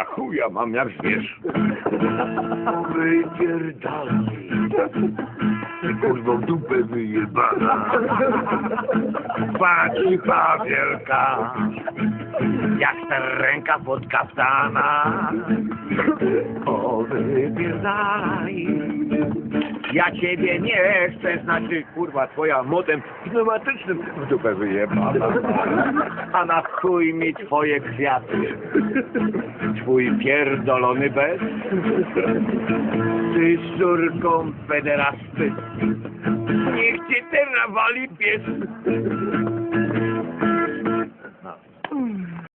Ja chuja mam jak zwierz. Wypierdalaj. Ty dupę wyjebana. Pacipa wielka. Jak ta ręka pod kaftana. O, wypierdalaj. Ja ciebie nie chcę, znaczy kurwa twoja motem pneumatycznym w dupę wyjebana. A na chuj mi twoje kwiaty. Twój pierdolony bez. Ty córką pederasty. Niech cię ten nawali pies.